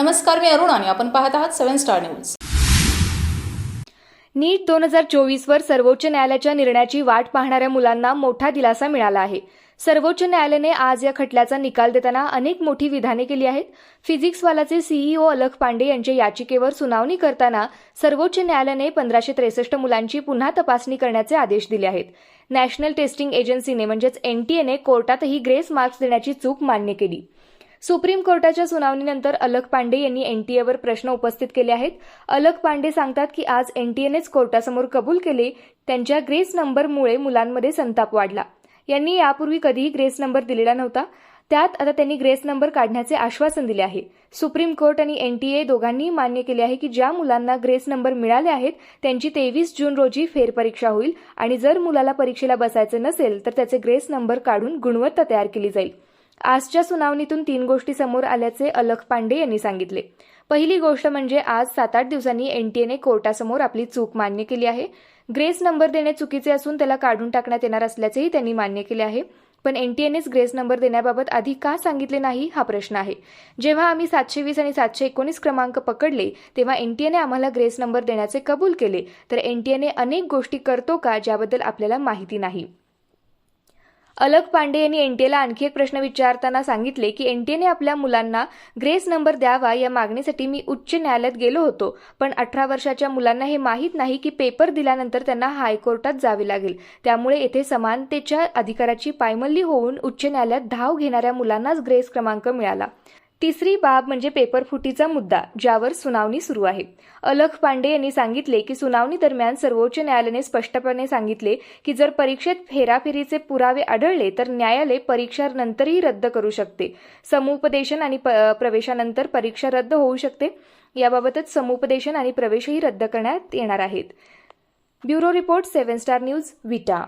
नमस्कार मी अरुण आणि आपण पाहत आहात सेव्हन स्टार न्यूज. नीट दोन हजार चोवीसवर सर्वोच्च न्यायालयाच्या निर्णयाची वाट पाहणाऱ्या मुलांना मोठा दिलासा मिळाला आहे. सर्वोच्च न्यायालयाने आज या खटल्याचा निकाल देताना अनेक मोठी विधाने केली आहेत. फिजिक्सवालाचे सीईओ अलख पांडे यांच्या याचिकेवर सुनावणी करताना सर्वोच्च न्यायालयाने पंधराशे त्रेसष्ट मुलांची पुन्हा तपासणी करण्याचे आदेश दिले आहेत. नॅशनल टेस्टिंग एजन्सीने म्हणजेच एनटीएने कोर्टातही ग्रेस मार्क्स देण्याची चूक मान्य केली. सुप्रीम कोर्टाच्या सुनावणीनंतर अलक पांडे यांनी एनटीएवर प्रश्न उपस्थित केले आहेत. अलक पांडे सांगतात की आज एनटीएनेच कोर्टासमोर कबूल केले. त्यांच्या ग्रेस नंबरमुळे मुलांमध्ये संताप वाढला. यांनी यापूर्वी कधीही ग्रेस नंबर दिलेला नव्हता. त्यात आता त्यांनी ग्रेस नंबर काढण्याचे आश्वासन दिले आहे. सुप्रीम कोर्ट आणि एनटीए दोघांनी मान्य केले आहे की ज्या मुलांना ग्रेस नंबर मिळाले आहेत त्यांची तेवीस जून रोजी फेरपरीक्षा होईल आणि जर मुलाला परीक्षेला बसायचे नसेल तर त्याचे ग्रेस नंबर काढून गुणवत्ता तयार केली जाईल. आजच्या सुनावणीतून तीन गोष्टी समोर आल्याचे अलख पांडे यांनी सांगितले. पहिली गोष्ट म्हणजे आज सात आठ दिवसांनी एनटीएने कोर्टासमोर आपली चूक मान्य केली आहे. ग्रेस नंबर देणे चुकीचे असून त्याला काढून टाकण्यात येणार असल्याचेही त्यांनी मान्य केले आहे. पण एनटीएनेच ग्रेस नंबर देण्याबाबत आधी का सांगितले नाही हा प्रश्न आहे. जेव्हा आम्ही सातशे वीस आणि सातशे एकोणीस क्रमांक पकडले तेव्हा एनटीएने आम्हाला ग्रेस नंबर देण्याचे कबूल केले. तर एनटीएने अनेक गोष्टी करतो का ज्याबद्दल आपल्याला माहिती नाही. अलक पांडे यांनी एनटीएला आणखी एक प्रश्न विचारताना सांगितले की एनटीएने आपल्या मुलांना ग्रेस नंबर द्यावा या मागणीसाठी मी उच्च न्यायालयात गेलो होतो. पण अठरा वर्षाच्या मुलांना हे माहीत नाही की पेपर दिल्यानंतर त्यांना हायकोर्टात जावे लागेल. त्यामुळे येथे समानतेच्या अधिकाराची पायमल्ली होऊन उच्च न्यायालयात धाव घेणाऱ्या मुलांनाच ग्रेस क्रमांक मिळाला. तिसरी बाब म्हणजे पेपर फुटीचा मुद्दा ज्यावर सुनावणी सुरू आहे. अलख पांडे यांनी सांगितले की सुनावणी दरम्यान सर्वोच्च न्यायालयाने स्पष्टपणे सांगितले की जर परीक्षेत फेराफेरीचे पुरावे आढळले तर न्यायालय परीक्षा नंतरही रद्द करू शकते. समुपदेशन आणि प- प्रवेशानंतर परीक्षा रद्द होऊ शकते. याबाबतच समुपदेशन आणि प्रवेशही रद्द करण्यात येणार आहेत. Bureau report seven star news Vita.